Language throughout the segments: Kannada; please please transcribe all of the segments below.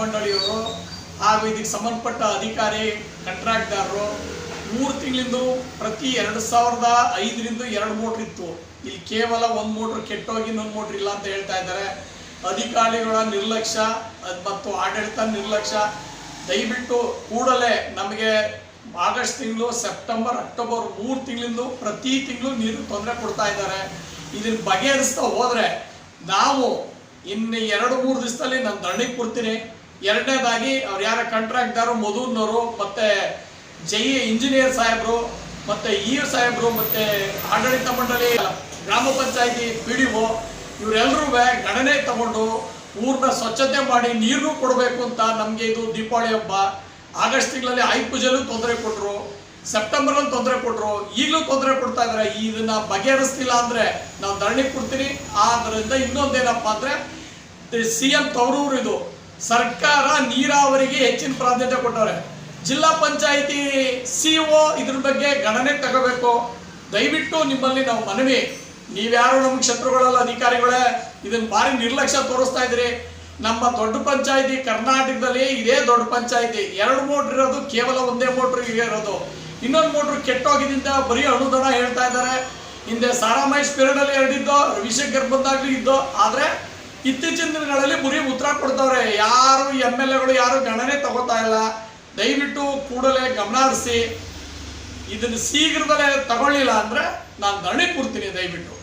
ಮಂಡಳಿಯವರು ಹಾಗೂ ಇದಕ್ಕೆ ಸಂಬಂಧಪಟ್ಟ ಅಧಿಕಾರಿ ಕಂಟ್ರಾಕ್ಟ್ದಾರರು ಮೂರು ತಿಂಗಳಿಂದ ಪ್ರತಿ ಎರಡು ಸಾವಿರದ ಐದರಿಂದ ಎರಡು ಮೋಟ್ರ್ ಇತ್ತು. ಇಲ್ಲಿ ಕೇವಲ ಒಂದು ಮೋಟ್ರ್ ಕೆಟ್ಟೋಗಿ ಇನ್ನೊಂದು ಮೋಟ್ರ್ ಇಲ್ಲ ಅಂತ ಹೇಳ್ತಾ ಇದ್ದಾರೆ. ಅಧಿಕಾರಿಗಳ ನಿರ್ಲಕ್ಷ್ಯ ಮತ್ತು ಆಡಳಿತ ನಿರ್ಲಕ್ಷ್ಯ ದಯವಿಟ್ಟು ಕೂಡಲೇ ನಮಗೆ ಆಗಸ್ಟ್ ತಿಂಗಳು, ಸೆಪ್ಟೆಂಬರ್, ಅಕ್ಟೋಬರ್ ಮೂರು ತಿಂಗಳಿಂದ ಪ್ರತಿ ತಿಂಗಳು ನೀರು ತೊಂದರೆ ಕೊಡ್ತಾ ಇದ್ದಾರೆ. ಇದನ್ನು ಬಗೆಹರಿಸ್ತಾ ಹೋದರೆ ನಾವು ಇನ್ನು ಎರಡು ಮೂರು ದಿವಸದಲ್ಲಿ ನಾನು ದಂಡಿಗೆ ಕೊಡ್ತೀನಿ. ಎರಡನೇದಾಗಿ ಅವ್ರು ಯಾರ ಕಾಂಟ್ರಾಕ್ಟ್ದಾರು ಮಧುನವರು ಮತ್ತೆ ಜೈ ಇಂಜಿನಿಯರ್ ಸಾಹೇಬರು ಮತ್ತೆ ಇ ಸಾಹೇಬರು ಮತ್ತೆ ಆಡಳಿತ ಮಂಡಳಿ ಗ್ರಾಮ ಪಂಚಾಯಿತಿ ಪಿ ಡಿ ಒ ಇವರೆಲ್ಲರೂ ಗಣನೆ ತಗೊಂಡು ಊರನ್ನ ಸ್ವಚ್ಛತೆ ಮಾಡಿ ನೀರು ಕೊಡಬೇಕು ಅಂತ ನಮಗೆ ಇದು ದೀಪಾವಳಿ ಹಬ್ಬ. ಆಗಸ್ಟ್ ತಿಂಗಳಲ್ಲಿ ಆಯುಧ ಪೂಜೆಲ್ಲೂ ತೊಂದರೆ ಕೊಟ್ಟರು ಸೆಪ್ಟೆಂಬರಲ್ಲಿ ತೊಂದರೆ ಕೊಟ್ಟರು ಈಗಲೂ ತೊಂದರೆ ಕೊಡ್ತಾ ಇದ್ದಾರೆ ಇದನ್ನ ಬಗೆಹರಿಸ್ತಿಲ್ಲ ಅಂದ್ರೆ ನಾವು ಧರಣಿ ಕೊಡ್ತೀನಿ. ಆದ್ರಿಂದ ಇನ್ನೊಂದೇನಪ್ಪ ಅಂದ್ರೆ ಸಿ ಎಂ ತವರೂರು ಇದು, ಸರ್ಕಾರ ನೀರಾವರಿಗೆ ಹೆಚ್ಚಿನ ಪ್ರಾಧಾನ್ಯತೆ ಕೊಟ್ಟವ್ರೆ. ಜಿಲ್ಲಾ ಪಂಚಾಯಿತಿ ಸಿಒ ಇದ್ರ ಬಗ್ಗೆ ಗಣನೆ ತಗೋಬೇಕು. ದಯವಿಟ್ಟು ನಿಮ್ಮಲ್ಲಿ ನಾವು ಮನವಿ. ನೀವ್ಯಾರು ನಮ್ಮ ಕ್ಷೇತ್ರಗಳಲ್ಲ ಅಧಿಕಾರಿಗಳೇ ಇದನ್ನ ಭಾರಿ ನಿರ್ಲಕ್ಷ್ಯ ತೋರಿಸ್ತಾ ಇದ್ರಿ. ನಮ್ಮ ದೊಡ್ಡ ಪಂಚಾಯಿತಿ ಕರ್ನಾಟಕದಲ್ಲಿ ಇದೇ ದೊಡ್ಡ ಪಂಚಾಯಿತಿ. ಎರಡು ಮೋಟ್ರ್ ಇರೋದು ಕೇವಲ ಒಂದೇ ಮೋಟ್ರ್ ಇರೋದು. ಇನ್ನೊಂದು ಮೋಟ್ರ್ ಕೆಟ್ಟೋಗಿದ್ದಿಂದ ಬರೀ ಅನುದಾನ ಹೇಳ್ತಾ ಇದ್ದಾರೆ. ಹಿಂದೆ ಸಾರಾಮಹೇಶ್ ಪಿರಿಯಡ್ ಅಲ್ಲಿ ಎರಡಿದ್ದೋ, ರವಿಶಂಕರ್ ಬಂದಾಗ್ಲೂ ಇದ್ದೋ. ಆದ್ರೆ ಇತ್ತೀಚಿನ ದಿನಗಳಲ್ಲಿ ಬರೀ ಉತ್ತರ ಕೊಡ್ತಾವ್ರೆ. ಯಾರು ಎಂ ಎಲ್ ಎಗಳು, ಯಾರು ಗಣನೆ ತಗೋತಾ ಇಲ್ಲ. ದಯವಿಟ್ಟು ಕೂಡಲೇ ಗಮನ ಹರಿಸಿ. ಇದನ್ನ ಶೀಘ್ರದಲ್ಲೇ ತಗೊಳ್ಳಿಲ್ಲ ಅಂದ್ರೆ ನಾನು ಧರಣಿ ಕೊಡ್ತೀನಿ ದಯವಿಟ್ಟು.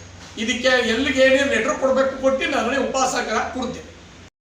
ಇದಕ್ಕೆ ಎಲ್ಲಿಗೆ ಏನೇನು ಲೆಟ್ರ್ ಕೊಡಬೇಕು ಕೊಟ್ಟು ನಾನು ಉಪವಾಸ ಕೊಡ್ತೀನಿ.